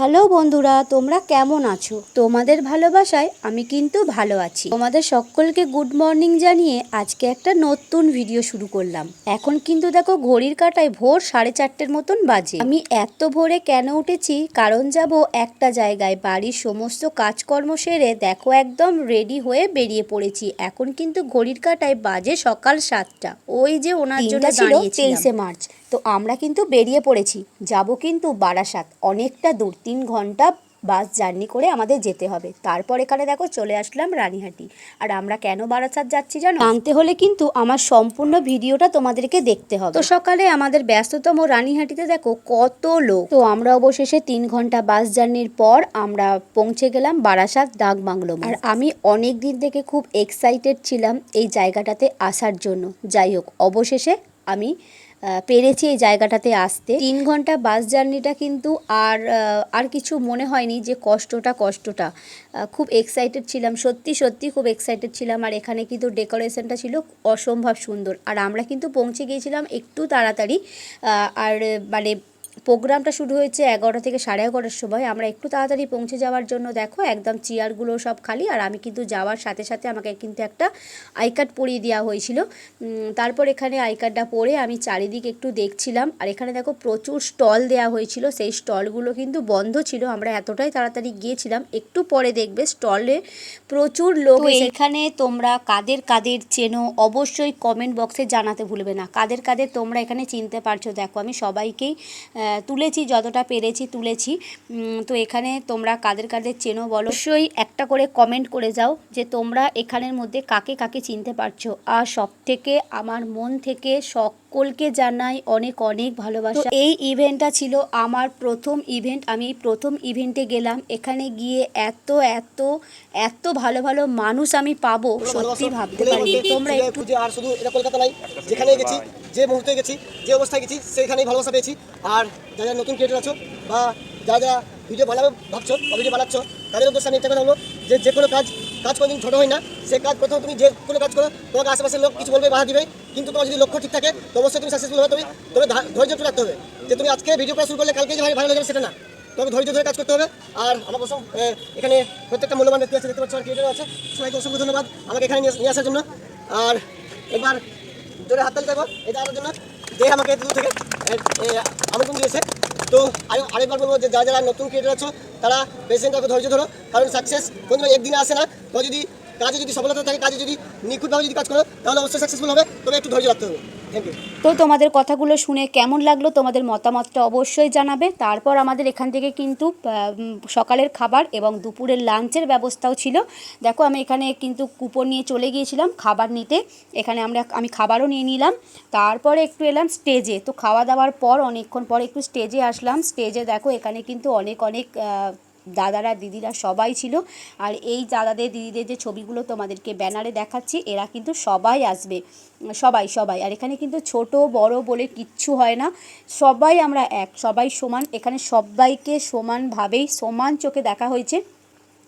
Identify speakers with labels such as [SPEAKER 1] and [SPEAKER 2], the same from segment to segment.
[SPEAKER 1] Hello বন্ধুরা তোমরা কেমন আছো? তোমাদের ভালোবাসায় আমি কিন্তু ভালো আছি। তোমাদের সকলকে গুড মর্নিং জানিয়ে আজকে একটা নতুন ভিডিও শুরু করলাম। এখন কিন্তু দেখো ঘড়ির কাটায় ভোর সাড়ে চারটের মতন বাজে। আমি এত ভোরে কেন উঠেছি? কারণ যাব একটা জায়গায়। বাড়ির সমস্ত কাজকর্ম সেরে দেখো একদম রেডি হয়ে বেরিয়ে পড়েছি। এখন কিন্তু ঘড়ির কাটায় বাজে সকাল সাতটা। ওই যে ওনার জন্য
[SPEAKER 2] ছিল
[SPEAKER 1] তেইশে মার্চ। তো আমরা কিন্তু বেরিয়ে পড়েছি। যাব কিন্তু বারাসাত অনেকটা দূর। তিন ঘণ্টা বাস জার্নি করে আমাদের যেতে হবে। তারপর এখানে দেখো চলে আসলাম রানীহাটি। আর আমরা কেন বারাসাত যাচ্ছি জানো? জানতে হলে কিন্তু আমার সম্পূর্ণ ভিডিওটা তোমাদেরকে দেখতে হবে। তো সকালে আমাদের ব্যস্ততম রানীহাটিতে দেখো কত লোক। তো আমরা অবশেষে তিন ঘণ্টা বাস জার্নির পর আমরা পৌঁছে গেলাম বারাসাত ডাক বাংলো আর আমি অনেক দিন থেকে খুব এক্সাইটেড ছিলাম এই জায়গাটাতে আসার জন্য। যাই হোক, অবশেষে আমি পেরেছি এই জায়গাটাতে আসতে। তিন ঘণ্টা বাস জার্নিটা কিন্তু আর আর কিছু মনে হয়নি যে কষ্টটা কষ্টটা। খুব এক্সাইটেড ছিলাম, সত্যি সত্যি খুব এক্সাইটেড ছিলাম। আর এখানে কিন্তু ডেকোরেশনটা ছিল অসম্ভব সুন্দর। আর আমরা কিন্তু পৌঁছে গিয়েছিলাম একটু তাড়াতাড়ি আর মানে প্রোগ্রামটা শুরু হয়েছে এগারোটা থেকে সাড়ে এগারোটার সময়। আমরা একটু তাড়াতাড়ি পৌঁছে যাওয়ার জন্য দেখো একদম চেয়ারগুলো সব খালি আর আমি কিন্তু যাওয়ার সাথে সাথে আমাকে কিন্তু একটা আই কার্ড পরিয়ে দেওয়া হয়েছিল। তারপর এখানে আই কার্ডটা পরে আমি চারিদিক একটু দেখছিলাম আর এখানে দেখো প্রচুর স্টল দেওয়া হয়েছিল। সেই স্টলগুলো কিন্তু বন্ধ ছিল আমরা এতটাই তাড়াতাড়ি গিয়েছিলাম। একটু পরে দেখবে স্টলে প্রচুর লোক এখানে তোমরা কাদের কাদের চেনো অবশ্যই কমেন্ট বক্সে জানাতে ভুলবে না। কাদের কাদের তোমরা এখানে চিনতে পারছ দেখো আমি সবাইকেই তুলেছি যতটা পেরেছি তুলেছি। তো এখানে তোমরা কাদের কাদের চেনো বলো? অবশ্যই একটা করে কমেন্ট করে যাও যে তোমরা এখানের মধ্যে কাকে কাকে চিনতে পারছ। আর সব থেকে আমার মন থেকে সকলকে জানাই অনেক অনেক ভালোবাসা। এই ইভেন্টটা ছিল আমার প্রথম ইভেন্ট আমি এই প্রথম ইভেন্টে গেলাম। এখানে গিয়ে এত এত এত ভালো ভালো মানুষ আমি পাবো। সত্যি ভাবতে পারি তোমরা একটু
[SPEAKER 3] আর শুধু এটা কলকাতা নাই যেখানে গেছি যে মুহূর্তে গেছি, যে অবস্থায় গেছি সেখানেই ভালোবাসা পেয়েছি। আর যারা যারা নতুন ক্রিয়েটার আছো বা যারা যারা ভিডিও বানাবে ভাবছ বা ভিডিও বানাচ্ছ, তাদের উদ্দেশ্যে আমি একটা কথা বলব যে যে কোনো কাজ কাজ কোনোদিন ছোটো হয় না। সে কাজ প্রথম তুমি যে কোনো কাজ করো, তোমাকে আশেপাশের লোক কিছু বলবে, বাধা দিবে, কিন্তু তোমার যদি লক্ষ্য ঠিক থাকে, তো অবশ্যই তুমি সাকসেসফুল হবে, তুমি তবে ধৈর্য ধরে রাখতে হবে। যে তুমি আজকে ভিডিও করা শুরু করলে, কালকে যে ভালো যাবে, সেটা না। তোমাকে ধৈর্য ধরে কাজ করতে হবে। আর আমার প্রথম এখানে প্রত্যেকটা মূল্যবান ব্যক্তি আছে, দেখতে পাচ্ছ, আর ক্রিয়েটার আছে। সবাইকে অসংখ্য ধন্যবাদ আমাকে এখানে নিয়ে নিয়ে আসার জন্য। আর এবার জোরে হাততালি দেবো এটা আমার জন্য। যে আমাকে দূর থেকে। আমন্ত্রণ দিয়েছে তো আমি আরেকবার বলব যে, যারা যারা নতুন ক্রিয়েটার আছো, তারা পেশেন্টকে ধৈর্য ধরো। কারণ সাকসেস কোনো একদিনে আসে না। তো যদি কাজে যদি সফলতা থাকে, কাজে যদি নিখুঁতভাবে যদি কাজ করো, তাহলে অবশ্যই সাকসেসফুল হবে। তবে একটু ধৈর্য রাখতে হবে।
[SPEAKER 1] তো তোমাদের কথাগুলো শুনে কেমন লাগল তোমাদের মতামতটা অবশ্যই জানাবে। তারপর আমাদের এখান থেকে কিন্তু সকালের খাবার এবং দুপুরের লাঞ্চের ব্যবস্থাও ছিল। দেখো, আমি এখানে কিন্তু কুপন নিয়ে চলে গিয়েছিলাম খাবার নিতে। এখানে আমরা, আমি খাবারও নিয়ে নিলাম। তারপরে একটু এলাম স্টেজে। তো খাওয়া দাওয়ার পর, অনেকক্ষণ পর একটু স্টেজে আসলাম। স্টেজে দেখো, এখানে কিন্তু অনেক অনেক দাদারা, দিদিরা সবাই ছিল। আর এই দাদাদের, দিদিদের যে ছবিগুলো তোমাদেরকে ব্যানারে দেখাচ্ছি, এরা কিন্তু সবাই আসবে। সবাই সবাই। আর এখানে কিন্তু ছোট, বড় বলে কিচ্ছু হয় না। সবাই আমরা এক, সবাই সমান। এখানে সবাইকে সমানভাবেই, সমান চোখে দেখা হয়েছে।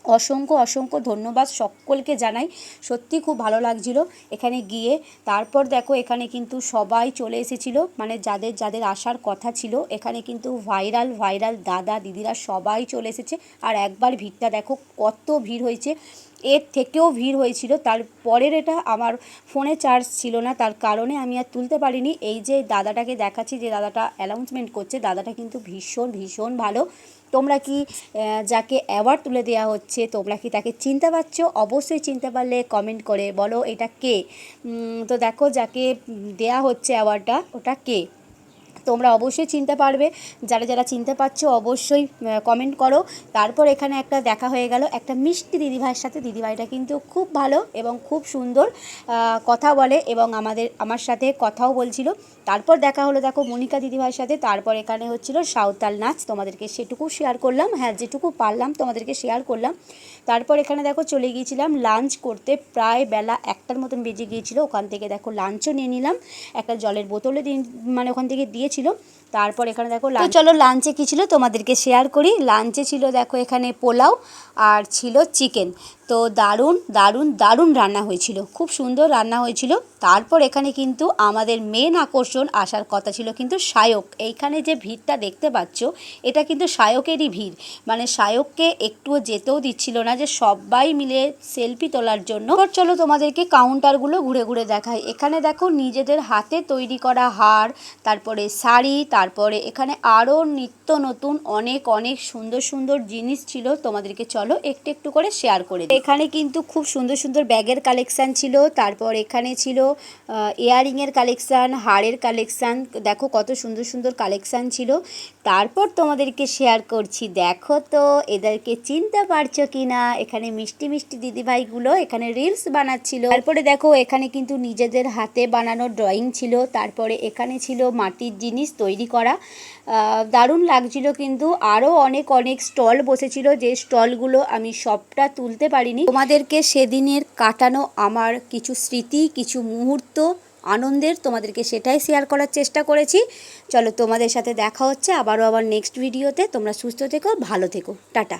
[SPEAKER 1] অসংখ্য অসংখ্য ধন্যবাদ সকলকে জানাই। সত্যি খুব ভালো লাগছিল এখানে গিয়ে। তারপর দেখো এখানে কিন্তু সবাই চলে এসেছিল। মানে যাদের যাদের আসার কথা ছিল, এখানে কিন্তু ভাইরাল ভাইরাল দাদা, দিদিরা সবাই চলে এসেছে। আর একবার ভিড়টা দেখো, কত ভিড় হয়েছে। এর থেকেও ভিড় হয়েছিল। তারপরের এটা আমার ফোনে চার্জ ছিল না, তার কারণে আমি আর তুলতে পারিনি। এই যে দাদাটাকে দেখাচ্ছি, যে দাদাটা অ্যানাউন্সমেন্ট করছে, দাদাটা কিন্তু ভীষণ ভীষণ ভালো। তোমরা কি যাকে অ্যাওয়ার্ড তুলে দেওয়া হচ্ছে, তোমরা কি তাকে চিনতে পারছ? অবশ্যই চিনতে পারলে কমেন্ট করে বলো, এটা কে? তো দেখো যাকে দেয়া হচ্ছে অ্যাওয়ার্ডটা ওটা কে? তোমরা অবশ্যই চিনতে পারবে। যারা যারা চিনতে পারছ, অবশ্যই কমেন্ট করো। তারপর এখানে একটা দেখা হয়ে গেল, একটা মিষ্টি দিদিভাইয়ের সাথে। দিদিভাইটা কিন্তু খুব ভালো এবং খুব সুন্দর কথা বলে এবং আমাদের, আমার সাথে কথাও বলছিল। তারপর দেখা হলো, দেখো মনিকা দিদিভাইয়ের সাথে, তারপর এখানে হচ্ছিল সাঁওতাল নাচ, তোমাদেরকে সেটুকু শেয়ার করলাম। হ্যাঁ যেটুকু পারলাম তোমাদেরকে শেয়ার করলাম। তারপর এখানে দেখো চলে গিয়েছিলাম লাঞ্চ করতে, প্রায় বেলা একটার মতন বেজে গিয়েছিল। ওখান থেকে দেখো লাঞ্চও নিয়ে নিলাম। একটা জলের বোতলে দিন মানে ওখান থেকে দিয়েছিল। তারপর এখানে দেখো তো চলো লাঞ্চে কী ছিল? তোমাদেরকে শেয়ার করি। লাঞ্চে ছিল দেখো এখানে পোলাও আর ছিল চিকেন তো দারুণ দারুণ দারুণ রান্না হয়েছিল। খুব সুন্দর রান্না হয়েছিল। তারপর এখানে কিন্তু আমাদের মেন আকর্ষণ আসার কথা ছিল কিন্তু শায়ক এইখানে যে ভিড়টা দেখতে পাচ্ছ এটা কিন্তু শায়কেরই ভিড়। মানে শায়ককে একটুও যেতেও দিচ্ছিল না যে সবাই মিলে সেলফি তোলার জন্য। চলো তোমাদেরকে কাউন্টারগুলো ঘুরে ঘুরে দেখাই। এখানে দেখো নিজেদের হাতে তৈরি করা হার তারপরে শাড়ি তারপরে এখানে আরও নতুন অনেক অনেক সুন্দর সুন্দর জিনিস ছিল। তোমাদেরকে চলো একটু একটু করে শেয়ার করে এখানে কিন্তু খুব সুন্দর সুন্দর ব্যাগের কালেকশান ছিল। তারপর এখানে ছিল ইয়ারিংয়ের কালেকশান হাড়ের কালেকশান দেখো কত সুন্দর সুন্দর কালেকশান ছিল। তারপর তোমাদেরকে শেয়ার করছি। দেখো তো, এদেরকে চিনতে পারছ কি না এখানে মিষ্টি মিষ্টি দিদিভাইগুলো এখানে রিলস বানাচ্ছিল। তারপরে দেখো, এখানে কিন্তু নিজেদের হাতে বানানো ড্রয়িং ছিল। তারপরে এখানে ছিল মাটির জিনিস তৈরি করা। দারুণ লাগছিল কিন্তু আরও অনেক অনেক স্টল বসেছিল। যে স্টলগুলো আমি সবটা তুলতে পারিনি। তোমাদেরকে সেদিনের কাটানো আমার কিছু স্মৃতি, কিছু মুহূর্ত, আনন্দের তোমাদেরকে সেটাই শেয়ার করার চেষ্টা করেছি। চলো তোমাদের সাথে দেখা হচ্ছে আবারও আবার নেক্সট ভিডিওতে তোমরা সুস্থ থেকো, ভালো থেকো। টাটা।